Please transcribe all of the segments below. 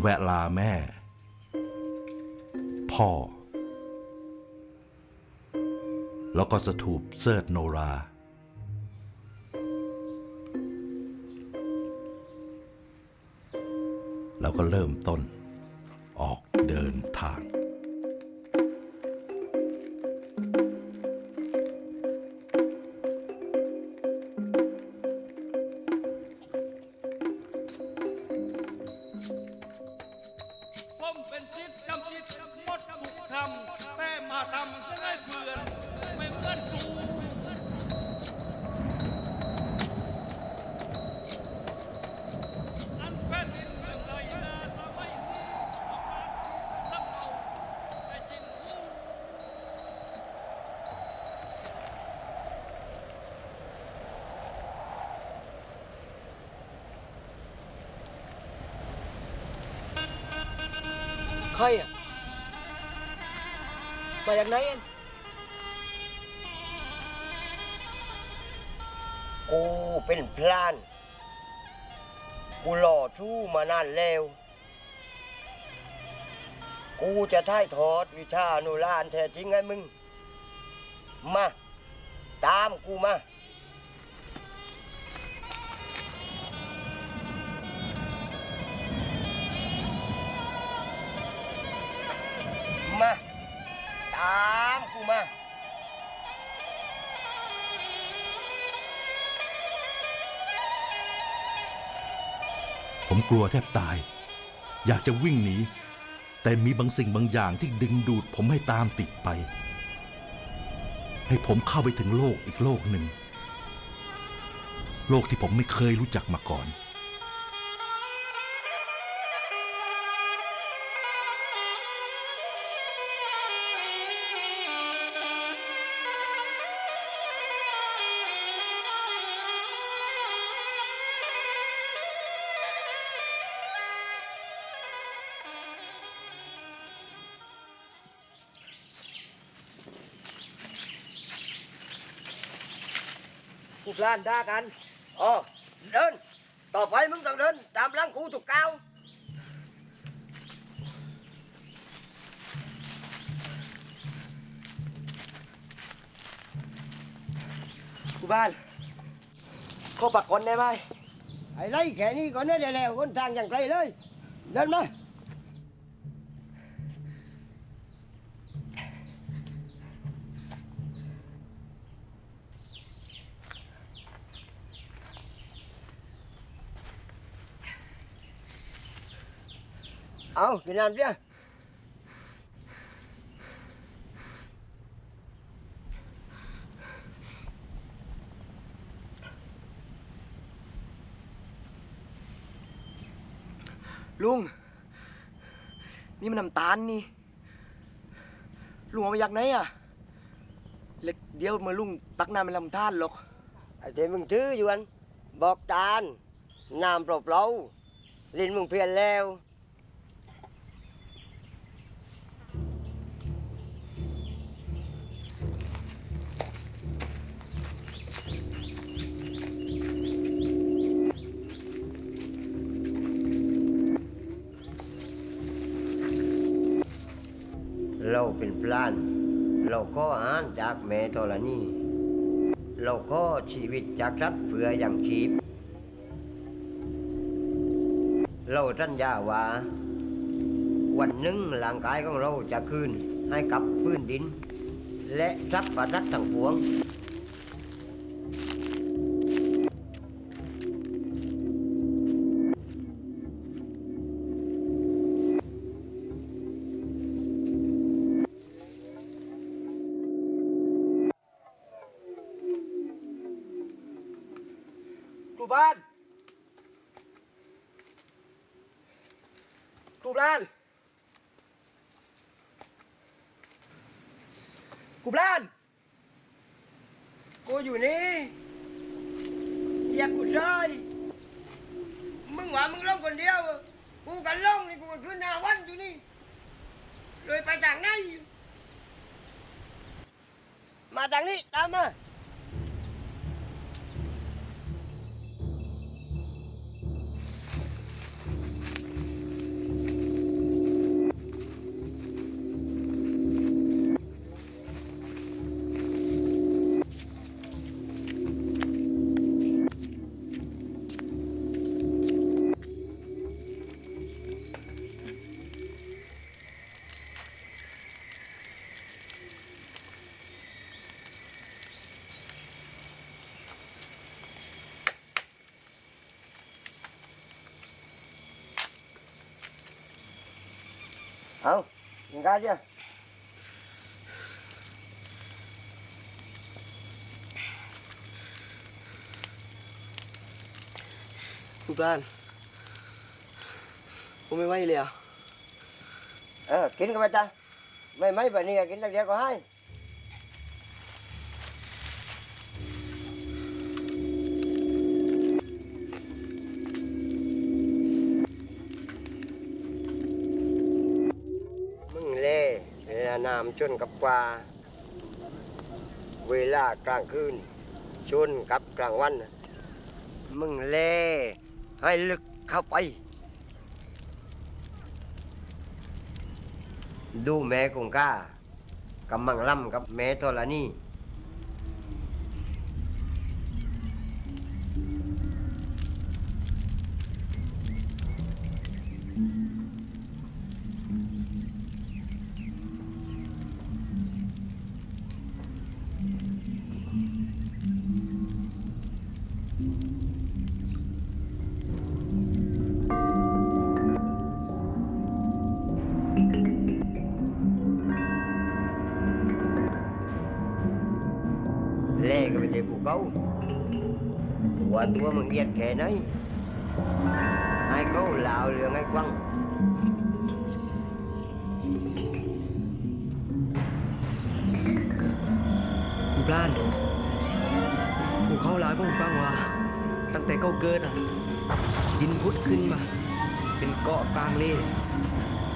แวะลาแม่ พ่อ แล้วก็สถูปเซิร์ตโนรา แล้วก็เริ่มต้น มาจากไหนเอ็นกูเป็นพลาน กูหล่อทู่มานานแล้ว กูจะถ่ายทอดวิชาอนุรานแท้จริงให้มึง มา ตามกูมา มา ตามกูมาผมกลัวแทบตาย อยากจะวิ่งหนี แต่มีบางสิ่งบางอย่างที่ดึงดูดผมให้ตามติดไป ให้ผมเข้าไปถึงโลกอีกโลกหนึ่ง โลกที่ผมไม่เคยรู้จักมาก่อน กูพลานด่ากันอ๋อเดิน ต่อไปมึงต้องเดิน ตามหลังกูถูกก้าวกูบ้านขอปักก่อนได้ไหมไอ้ไรแค่นี้ก็น่าจะแล้วคนทางอย่างไรเลย เดินมา เอากินน้ำเสียลุง นี่มันน้ำตาลนี่ ลุงเอามาจากไหนอะเล็กเดียวเมื่อลุงตักน้ำเป็นลำธารหรอกไอ้ที่มึงถืออยู่อันบอกตาลน้ำเปล่าๆลิ้นมึงเพี้ยนแล้ว เราเป็นพลาน เราก็อ่านจากแม่ธรณีเราก็ชีวิตจากสัตว์เฟื่ออย่างชีพ เราสัญญาว่า วันหนึ่งร่างกายของเราจะคืนให้กับพื้นดิน และทรัพย์ประทัดทั้งปวง มาจา กนี้ตามมาเอากินข้าวเชียวคุณบ้าามชนกับกว่า เวลากลางคืน ชนกับกลางวัน มึงเล่ให้ลึกเข้าไป ดูแม่คงก้ากำมังล่ำกับแม่ทรณี แค่ไหนให้เขาเล่าเรื่องให้ฟังคุณบ้านผูกเขาเล่าให้ผมฟังว่า ตั้งแต่เขาเกิดอะดินพุดขึ้นมา เป็นเกาะกลางเล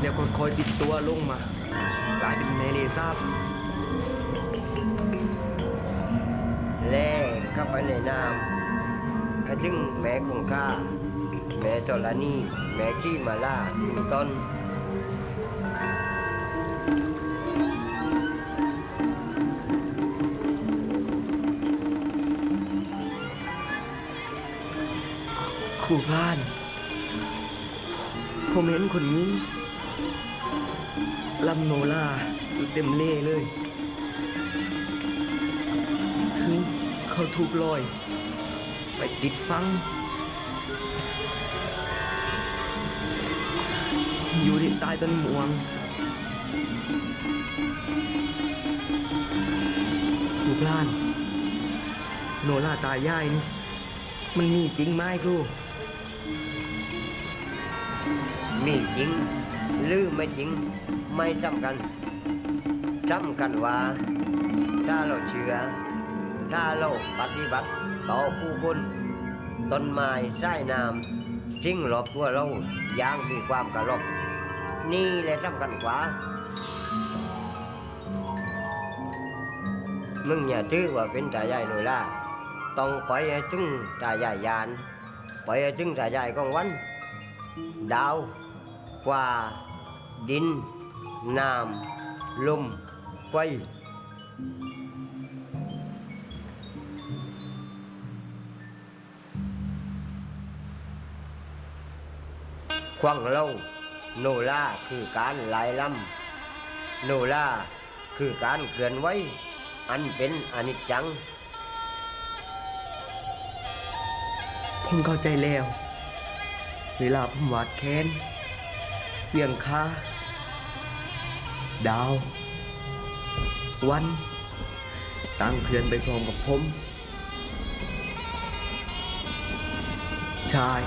แล้วก็คอยติดตัวลงมา กลายเป็นแมเลซาบเล่ก็ไปในน้ำ ถึงแม่คงค่า แม่ธรณีแม่ที่มาล่าถึงต้นครูพลาน ผมเห็นคนยิงลำโนล่าอยู่เต็มเล่เลย ถึงเขาถูกลอย ไปติดฟัง อยู่ที่ใต้ต้นม่วงครูพลาน โนล่าตายายนี่ มันมีจริงไหมครูมีจริง หรือไม่จริง ไม่จำกันจำกันว่า ถ้าเราเชื่อ ถ้าเราปฏิบัติต่อผู้คน ต้นไม้ใต้น้ำสิ่งรอบตัวเราอย่างมีความกระรบนี่แหละสำคัญกว่า มึงอย่าถือว่าเป็นตายายหน่อยล่ะต้องไปให้ถึงตายายยาน ไปให้ถึงตายายกองวัน ดาวฟ้าดิน น้ำลมไฟ ควังเล่าโนล่าคือการลายลำโนล่าคือการเคลื่อนไหวอันเป็นอนิจจัง ผมเข้าใจแล้ว เวลาผมวาดแค้นเวียงค่า ดาว วัน ตั้งเพื่อนไปพร้อมกับผม ชาย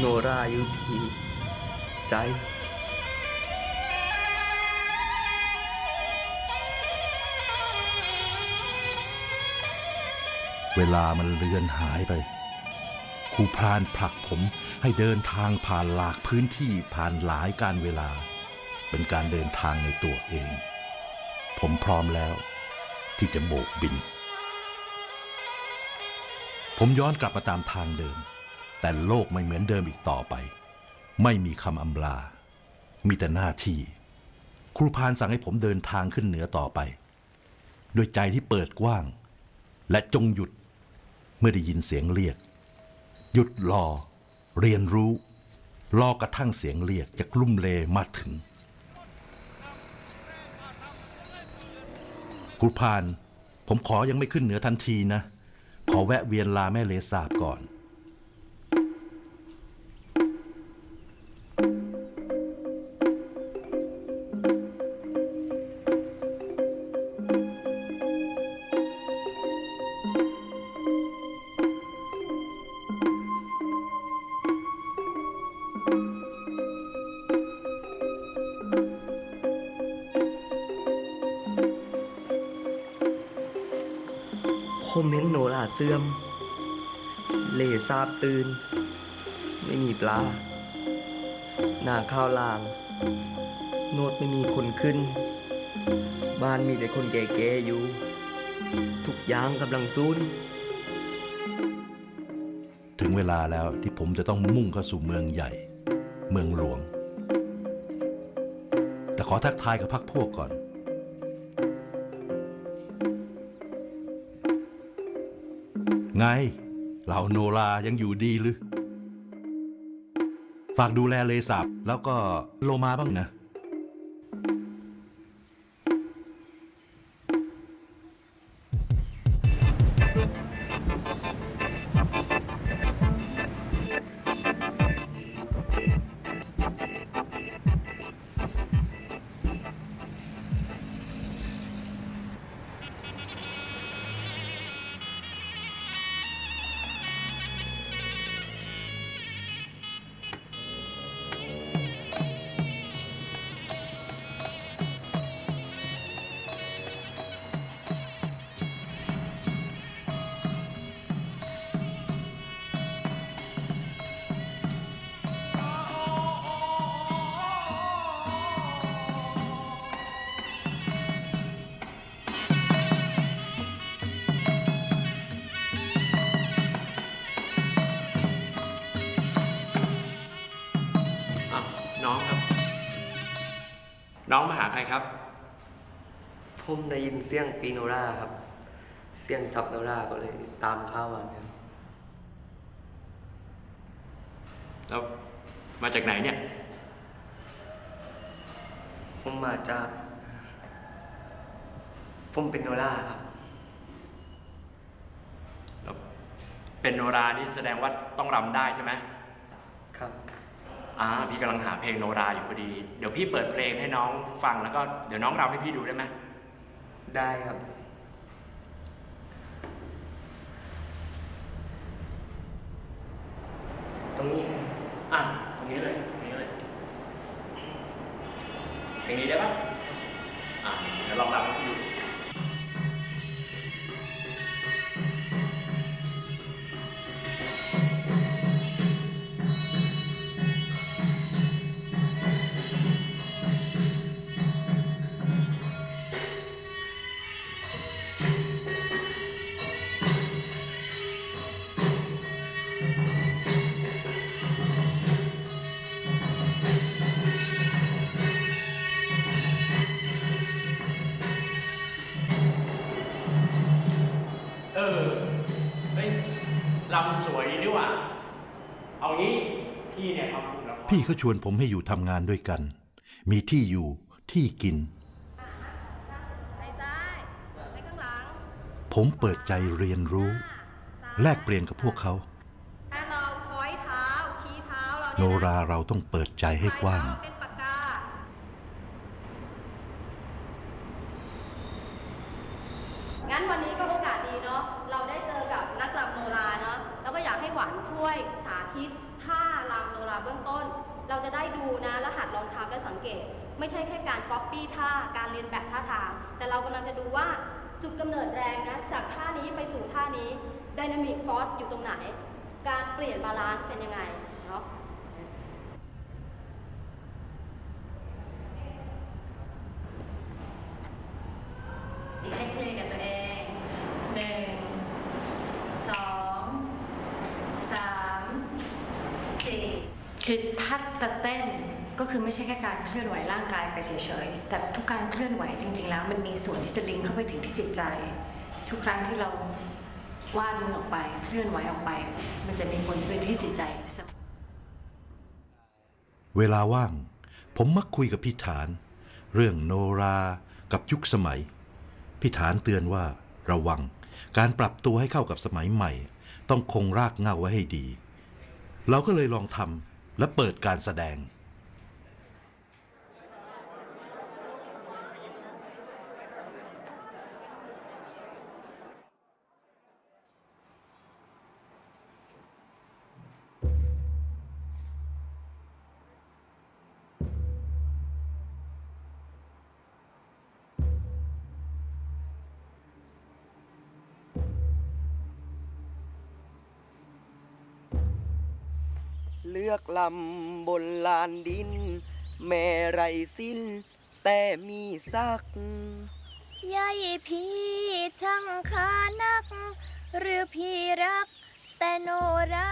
โนราอยู่ที่ใจ เวลามันเลือนหายไปครูพรานผลักผมให้เดินทางผ่านหลากพื้นที่ผ่านหลายการเวลา เป็นการเดินทางในตัวเอง ผมพร้อมแล้ว ที่จะโบกบิน ผมย้อนกลับมาตามทางเดิม แต่โลกไม่เหมือนเดิมอีกต่อไป ไม่มีคำอำลา มีแต่หน้าที่ ครูพานสั่งให้ผมเดินทางขึ้นเหนือต่อไป ด้วยใจที่เปิดกว้าง และจงหยุดเมื่อได้ยินเสียงเรียก หยุดรอ เรียนรู้ รอกระทั่งเสียงเรียกจากลุ่มเลมาถึงครูพาน ผมขอยังไม่ขึ้นเหนือทันทีนะ ขอแวะเวียนลาแม่เลสาบก่อน เสื่อม เลสาบตื่น ไม่มีปลา หน้าข้าวลาง โนดไม่มีคนขึ้น บ้านมีแต่คนแก่ๆอยู่ ทุกอย่างกำลังซูนถึงเวลาแล้วที่ผมจะต้องมุ่งเข้าสู่เมืองใหญ่ เมืองหลวง แต่ขอทักทายกับพักพวกก่อน ไง เหล่าโนรายังอยู่ดีหรือ ฝากดูแลเลสับแล้วก็โลมาบ้างนะ น้องมาหาใครครับ ผมได้ยินเสียงปีโนราครับ เสียงทับโนราก็เลยตามเข้ามาครับแล้วมาจากไหนเนี่ย ผมมาจาก ผมเป็นโนราครับแล้วเป็นโนรานี่แสดงว่าต้องรำได้ใช่ไหมครับ อ่าพี่กำลังหาเพลงโนราอยู่พอดี เดี๋ยวพี่เปิดเพลงให้น้องฟังแล้วก็เดี๋ยวน้องรำให้พี่ดูได้ไหมได้ครับ ตรงนี้ครับอะตรงนี้เลยตรงนี้เลยเพลงนี้ได้ปะอะเดี๋ยวลองรำให้พี่ดู สวยดีนี่หว่า เอางี้พี่เนี่ยทำละครพี่เขาชวนผมให้อยู่ทำงานด้วยกัน มีที่อยู่ที่กิน ไปซ้ายไปข้างหลังผมเปิดใจเรียนรู้ซ้ายแลกเปลี่ยนกับพวกเขา ถ้าเราพอยเท้าชี้เท้าเราโนเนี่ยนะราเราต้องเปิดใจให้กว้างปลยเท้เป็นปากกางั้นวันนี้ก็โอกาสดีเนาะเราได้เจอกับนักรำโนราเนาะแล้ว ก็อยากให้หวานช่วยสาธิตท่ารำโนราเบื้องต้น เราจะได้ดูนะและหัดลองทำและสังเกต ไม่ใช่แค่การก๊อปปี้ท่าการเรียนแบบท่าทาง แต่เรากำลังจะดูว่าจุดกำเนิดแรงนะจากท่านี้ไปสู่ท่านี้ Dynamic Force อยู่ตรงไหน การเปลี่ยนบาลานซ์เป็นยังไง เนาะ ให้เคลียร์กับตัวเองหนึ่งสองสามสี่ คือถ้าจะเต้น ก็คือไม่ใช่แค่การเคลื่อนไหวร่างกายไปเฉยๆ แต่ทุกการเคลื่อนไหวจริง ๆ แล้ว มันมีส่วนที่จะลิงก์เข้าไปถึงที่จิตใจ ทุกครั้งที่เราวาดมือออกไปเคลื่อนไหวออกไป มันจะมีผลไปที่จิตใจเสมอเวลาว่าง ผมมักคุยกับพี่ฐาน เรื่องโนรากับยุคสมัย พี่ฐานเตือนว่าระวัง การปรับตัวให้เข้ากับสมัยใหม่ ต้องคงรากเงาไว้ให้ดี เราก็เลยลองทำและเปิดการแสดง เลือกลำบนลานดิน แม่ไรสิ้น แต่มีสักยายพี่ช่างขานัก หรือพี่รักแต่โนรา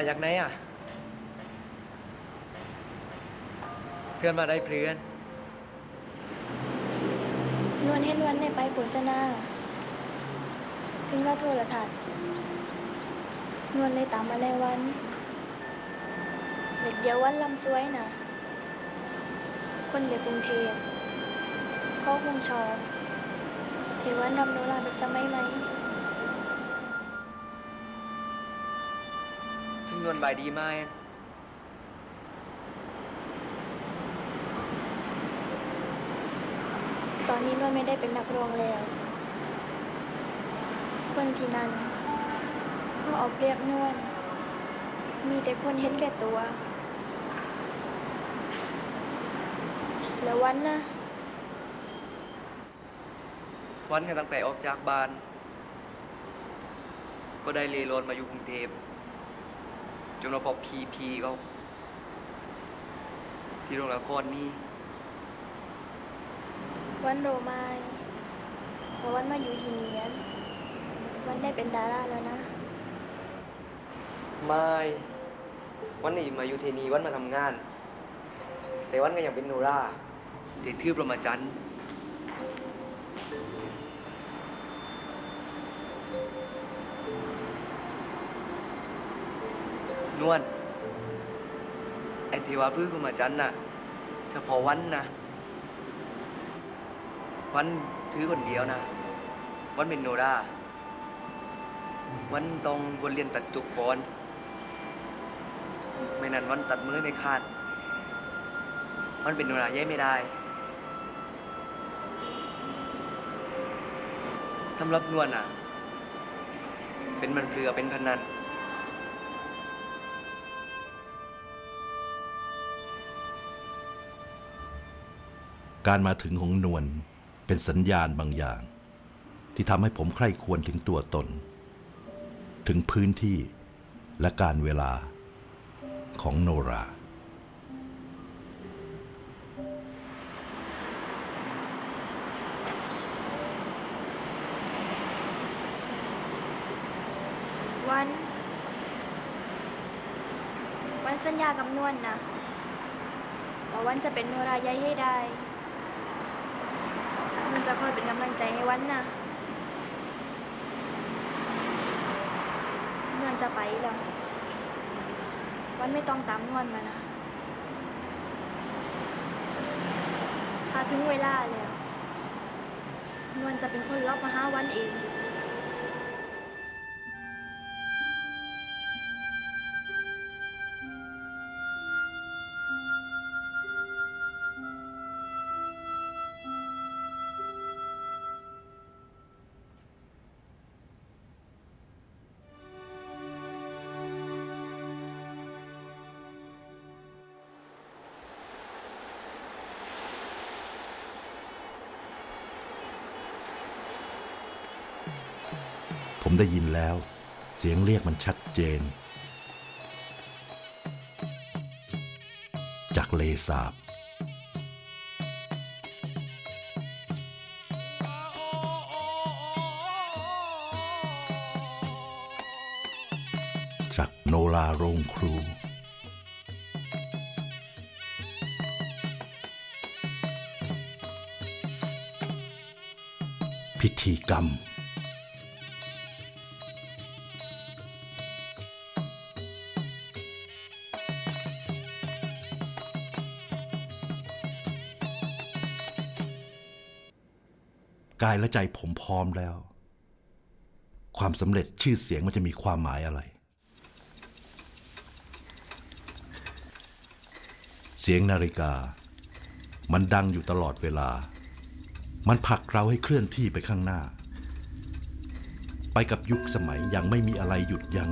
มาจากไหนอะ เพื่อนมาได้เพื่อน นวลเห็นวันในไปโฆษณาถึงก็โทรทัศน์นวลเลยตามมาเลยวันเด็กเดียววันลำสวยนะคนเด็กกรุงเทพเขาคงชอบเทวันรำโนราแบบสมัยไหม นวลบายดีมากตอนนี้นวลไม่ได้เป็นนักร้องแล้วคนที่นั่นเขาเอาเปรียบนวลมีแต่คนเห็นแก่ตัว แล้ววันนะ วันกันตั้งแต่ออกจากบ้าน ก็ได้เลโรนมาอยู่กรุงเทพ จนมาพบพีพีเขาที่โรงละครนี่วันโรมายพอวันมาอยู่ที่เนียนวันได้เป็นดาราแล้วนะ ไม่วันนี้มาอยู่เทนีวันมาทำงาน แต่วันก็ยังเป็นโนราถือทือประมาจันทร์น วลไอที่ว่าพื้นมาจันน่ะเฉพาะวันนะ วันถือคนเดียวนะ วันเป็นโนราวันต้องบนเรียนตัดจุกก่อน ไม่นั้นวันตัดมือไม่ขาด มันเป็นโนราแย่ไม่ได้สำหรับนวลอะ เป็นมันเปลือเป็นพนัน การมาถึงของนวลเป็นสัญญาณบางอย่าง ที่ทำให้ผมใคร่ควรถึงตัวตน ถึงพื้นที่และการเวลาของโนรา วัน วันสัญญากับนวลนะว่าวันจะเป็นโนราใหญ่ให้ได้ จะคอยเป็นกำลังใจให้วันนะนวลจะไปแล้ว วันไม่ต้องตามนวลมานะ ถ้าถึงเวลาแล้วนวลจะเป็นคนรับมาหาวันเอง ผมได้ยินแล้ว เสียงเรียกมันชัดเจน จากเลสาบ จากโนราโรงครู พิธีกรรม กายและใจผมพร้อมแล้ว ความสำเร็จชื่อเสียงมันจะมีความหมายอะไร เสียงนาฬิกา มันดังอยู่ตลอดเวลา มันผลักเราให้เคลื่อนที่ไปข้างหน้า ไปกับยุคสมัยยังไม่มีอะไรหยุดยัง้ง